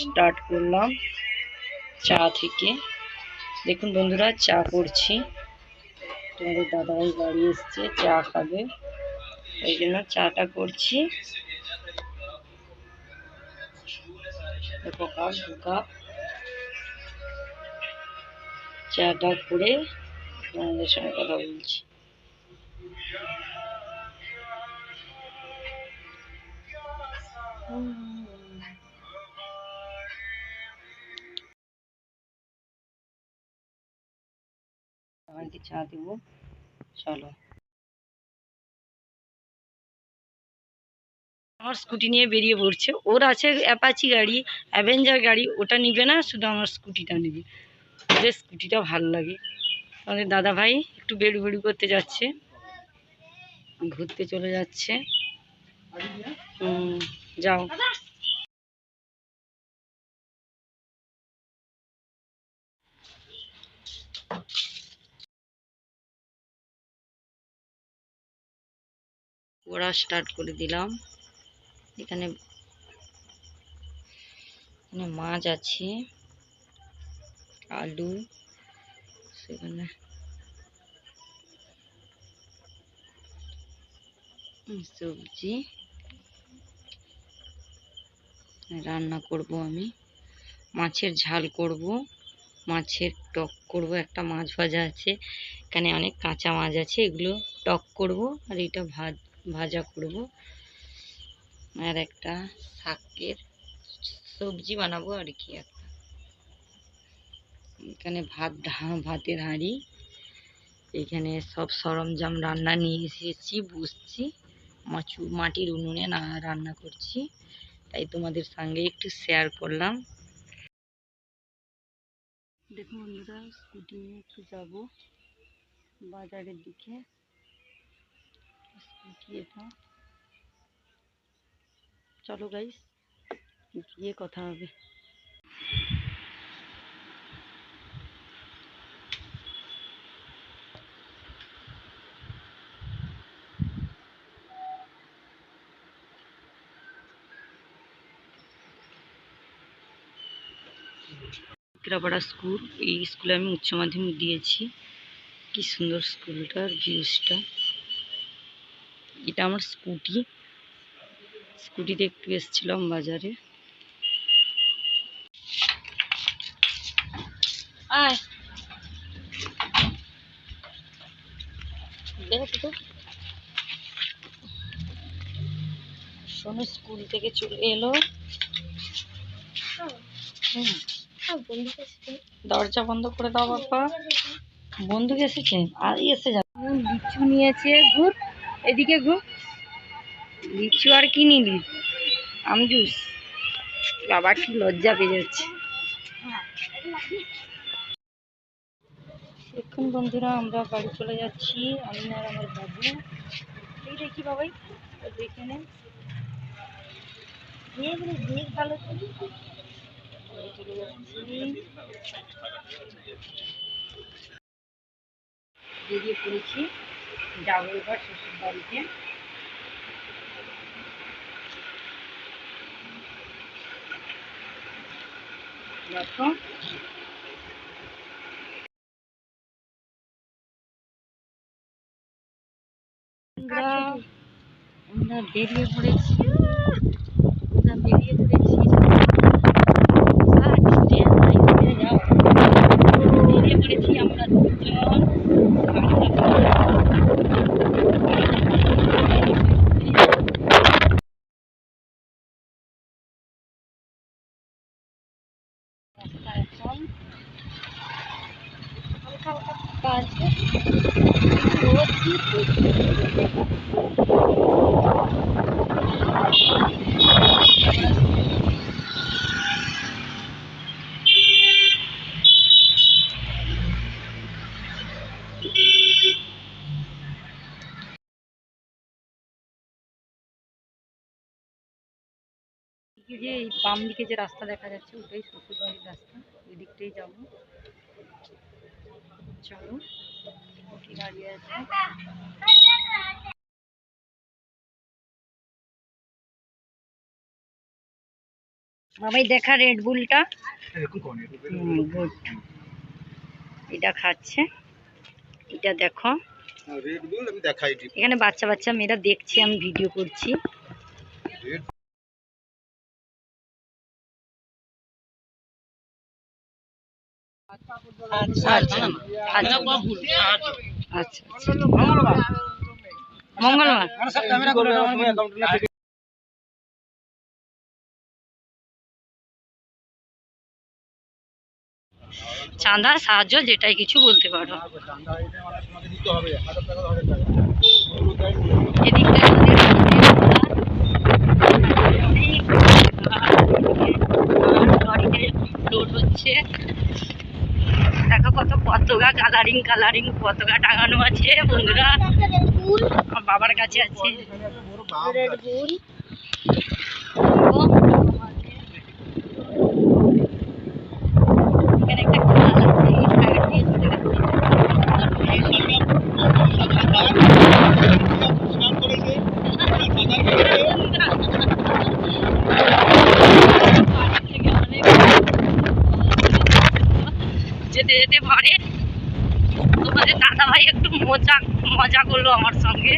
Start করলাম চা থেকে। দেখুন বন্ধুরা, চা করছি। তোমাদের দাদাভাই বাড়ি এসছে, চা খাবে। এই জন্য চাটা করছি। দেখো কাপ চাটা করে তোমাদের সঙ্গে কথা বলছি। আমাকে চা দেব চলো। আমার স্কুটি নিয়ে বেরিয়ে পড়ছে। ওর আছে অ্যাপাচি গাড়ি, অ্যাভেঞ্জার গাড়ি, ওটা নিবে না, শুধু আমার স্কুটিটা নেবে। ওদের স্কুটিটা ভালো লাগে। আমাদের দাদা ভাই একটু বেড়ু বেড়ু করতে যাচ্ছে। ঘুরতে চলে যাচ্ছে। যাও। ওরা স্টার্ট করে দিলাম। এখানে এখানে মাছ আছে, আলু, সেখানে সবজি। রান্না করব আমি। মাছের ঝাল করব, মাছের টক করব, একটা মাছ ভাজা আছে। এখানে অনেক কাঁচা মাছ আছে, এগুলো টক করব, আর এটা ভাজ ভাজা করব। আর একটা শাকের সবজি বানাবো আর কি একটা। এখানে ভাত ভাতের হাঁড়ি। এখানে সব সরঞ্জাম রান্না নিয়ে এসেছি বসছি মাটির উনুনে না রান্না করছি, তাই তোমাদের সঙ্গে একটু শেয়ার করলাম। দেখুন বন্ধুরা স্কুটি নিয়ে একটু যাব বাজারের দিকে। চলো গাইস গিয়ে কথা হবে। কেরাপাড়া স্কুল, এই স্কুলে আমি উচ্চ মাধ্যমিক দিয়েছি। কি সুন্দর স্কুলটার ভিউজটা এটা আমার স্কুটি। স্কুটিতে একটু এসেছিলাম বাজারে। শোনো স্কুল থেকে চলে এলো। দরজা বন্ধ করে দাও বাবা। বন্ধু এসেছে? আর এসে যাবে। লিচু নিয়েছে ঘুর এদিকে ঘুর। লিচু আর কি নিলি আমজুস বাবা কি লজ্জা পেয়ে যাচ্ছে। এখন বন্ধুরা আমরা বাড়ি চলে যাচ্ছি, আমি আর আমার বাবু। এই দেখি বাবাই দেখে নেন ভালো পড়েছি। যাব এবার শ্বশুর বাড়িতে। আমরা বেরিয়ে পড়েছি। আমরা বেরিয়ে পড়েছি আর stand by করে যাও। বেরিয়ে পড়েছি আমরা দুজন রাস্তা এখন হালকা হালকা যে এই বাম দিকে যে রাস্তা দেখা যাচ্ছে, ওটাই শ্বশুর বাড়ির রাস্তা। ওই দিকটাই যাব। চলো। দাঁড়িয়ে আছে। বাবাই দেখা রেড বুলটা গুড এটা খাচ্ছে। এটা দেখো। এখানে বাচ্চা বাচ্চা মেয়েরা দেখছে আমি ভিডিও করছি। আচ্ছা আচ্ছা। আচ্ছা। আচ্ছা মঙ্গলবার সাহায্য যেটাই কিছু বলতে পারো। চান্দা এটা মানে তোমাকে দিতে হবে হাজার টাকা হাজার টাকা এদিকটা আমাদের গাড়িতে লোড হচ্ছে দেখো কত পতাকা কালারিং কালারিং পতাকা টাঙানো আছে বন্ধুরা। বাবার কাছে আছে। তোমাদের দাদাভাই একটু মজা মজা করল আমার সঙ্গে।